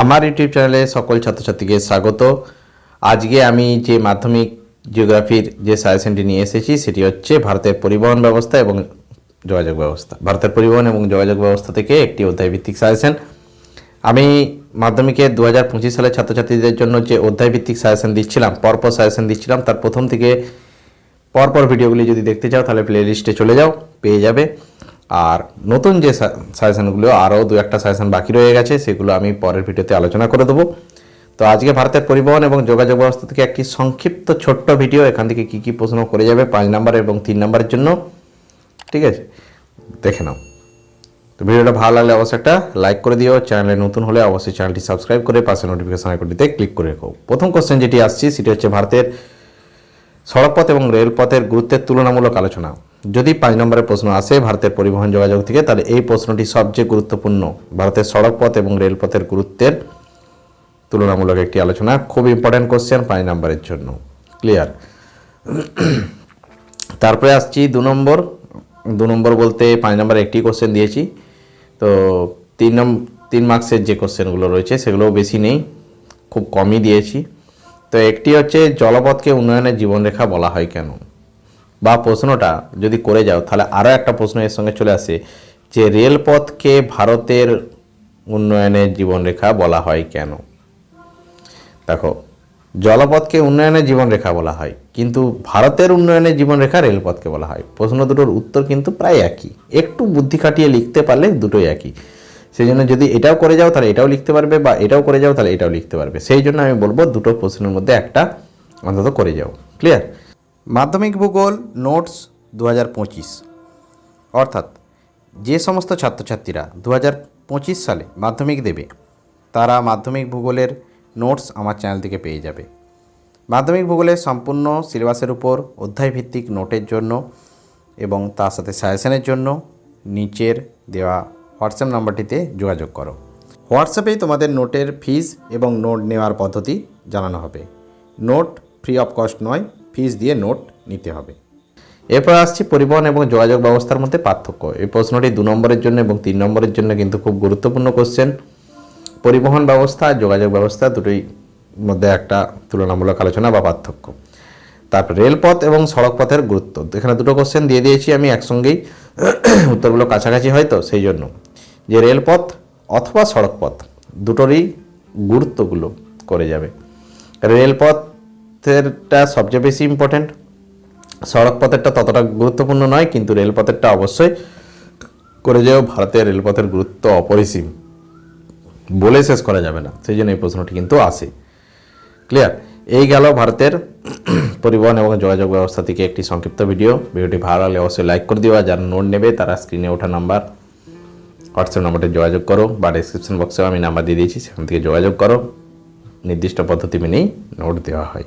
আমার ইউটিউব চ্যানেলে সকল ছাত্রছাত্রীকে স্বাগত। আজকে আমি যে মাধ্যমিক জিওগ্রাফির যে সাজেশনটি নিয়ে এসেছি, সেটি হচ্ছে ভারতের পরিবহন ব্যবস্থা এবং যোগাযোগ ব্যবস্থা। ভারতের পরিবহন এবং যোগাযোগ ব্যবস্থা থেকে একটি অধ্যায়ভিত্তিক সাজেশন। আমি মাধ্যমিকে দু হাজার পঁচিশ সালের ছাত্রছাত্রীদের জন্য যে অধ্যায়ভিত্তিক সাজেশন দিচ্ছিলাম, পরপর সাজেশন দিচ্ছিলাম, তার প্রথম থেকে পরপর ভিডিওগুলি যদি দেখতে চাও, তাহলে প্লে লিস্টে চলে যাও, পেয়ে যাবে। আর নতুন যে সাজেশনগুলো আরও দু একটা সাজেশন বাকি রয়ে গেছে, সেগুলো আমি পরের ভিডিওতে আলোচনা করে দেবো। তো আজকে ভারতের পরিবহন এবং যোগাযোগ ব্যবস্থা থেকে একটি সংক্ষিপ্ত ছোট্ট ভিডিও, এখান থেকে কী কী প্রশ্ন করে যাবে পাঁচ নাম্বার এবং তিন নাম্বারের জন্য। ঠিক আছে? দেখে নাও। তো ভিডিওটা ভালো লাগলে অবশ্যই একটা লাইক করে দিও। চ্যানেলে নতুন হলে অবশ্যই চ্যানেলটি সাবস্ক্রাইব করে পাশে নোটিফিকেশন আইকনটিতে ক্লিক করে রেখো। প্রথম কোশ্চেন যেটি আসছে, সেটি হচ্ছে ভারতের সড়কপথ এবং রেলপথের গুরুত্বের তুলনামূলক আলোচনা। যদি পাঁচ নম্বরের প্রশ্ন আসে ভারতের পরিবহন যোগাযোগ থেকে, তাহলে এই প্রশ্নটি সবচেয়ে গুরুত্বপূর্ণ। ভারতের সড়কপথ এবং রেলপথের গুরুত্বের তুলনামূলক একটি আলোচনা। খুব ইম্পর্ট্যান্ট কোশ্চেন পাঁচ নম্বরের জন্য। ক্লিয়ার তারপরে আসছি দু নম্বর। দু নম্বর বলতে পাঁচ নম্বরে একটি কোশ্চেন দিয়েছি। তো তিন নম্বর তিন মার্কসের যে কোশ্চেনগুলো রয়েছে, সেগুলোও বেশি নেই। খুব কমই দিয়েছি। তো একটি হচ্ছে জলপথকে উন্নয়নের জীবনরেখা বলা হয় কেন? বা প্রশ্নটা যদি করে যাও, তাহলে আরও একটা প্রশ্ন এর সঙ্গে চলে আসে যে রেলপথকে ভারতের উন্নয়নের জীবনরেখা বলা হয় কেন? দেখো, জলপথকে উন্নয়নের জীবনরেখা বলা হয়, কিন্তু ভারতের উন্নয়নের জীবনরেখা রেলপথকে বলা হয়। প্রশ্ন দুটোর উত্তর কিন্তু প্রায় একই। একটু বুদ্ধি খাটিয়ে লিখতে পারলে দুটোই একই। সেই জন্য যদি এটাও করে যাও, তাহলে এটাও লিখতে পারবে, বা এটাও করে যাও, তাহলে এটাও লিখতে পারবে। সেই জন্য আমি বলব দুটো প্রশ্নের মধ্যে একটা অন্তত করে যাও। ক্লিয়ার মাধ্যমিক ভূগোল, নোটস দু হাজার পঁচিশ। অর্থাৎ যে সমস্ত ছাত্রছাত্রীরা দু হাজার পঁচিশ সালে মাধ্যমিক দেবে, তারা মাধ্যমিক ভূগোলের নোটস আমার চ্যানেল থেকে পেয়ে যাবে। মাধ্যমিক ভূগোলের সম্পূর্ণ সিলেবাসের উপর অধ্যায়ভিত্তিক নোটের জন্য এবং তার সাথে সাজেশনের জন্য নিচের দেওয়া হোয়াটসঅ্যাপ নাম্বারটিতে যোগাযোগ করো। হোয়াটসঅ্যাপেই তোমাদের নোটের ফিজ এবং নোট নেওয়ার পদ্ধতি জানানো হবে। নোট ফ্রি অফ কস্ট নয় ফিজ দিয়ে নোট নিতে হবে। এরপর আসছি পরিবহন এবং যোগাযোগ ব্যবস্থার মধ্যে পার্থক্য। এই প্রশ্নটি দু নম্বরের জন্য এবং তিন নম্বরের জন্য কিন্তু খুব গুরুত্বপূর্ণ কোশ্চেন পরিবহন ব্যবস্থা, যোগাযোগ ব্যবস্থা দুটোই মধ্যে একটা তুলনামূলক আলোচনা বা পার্থক্য। তারপর রেলপথ এবং সড়কপথের গুরুত্ব। এখানে দুটো কোশ্চেন দিয়ে দিয়েছি আমি, একসঙ্গেই উত্তরগুলো কাছাকাছি হয় তো, সেই জন্য। যে রেলপথ অথবা সড়কপথ দুটোরই গুরুত্বগুলো করে যাবে। রেলপথেরটা সবচেয়ে বেশি ইম্পর্ট্যান্ট সড়কপথেরটা ততটা গুরুত্বপূর্ণ নয়, কিন্তু রেলপথেরটা অবশ্যই করে যাও ভারতের রেলপথের গুরুত্ব অপরিসীম। বলে শেষ করা যাবে না, সেই জন্য এই প্রশ্নটি কিন্তু আসে। ক্লিয়ার এই গেল ভারতের পরিবহন এবং যোগাযোগ ব্যবস্থা থেকে একটি সংক্ষিপ্ত ভিডিও ভিডিওটি ভালো লাগলে অবশ্যই লাইক করে দিও যারা নোট নেবে, তারা স্ক্রিনে ওঠা নাম্বার হোয়াটসঅ্যাপ নাম্বারটি যোগাযোগ করো বা ডিসক্রিপশন বক্সেও আমি নাম্বার দিয়ে দিয়েছি, সেখান থেকে যোগাযোগ করো। নির্দিষ্ট পদ্ধতি মেনেই নোট দেওয়া হয়।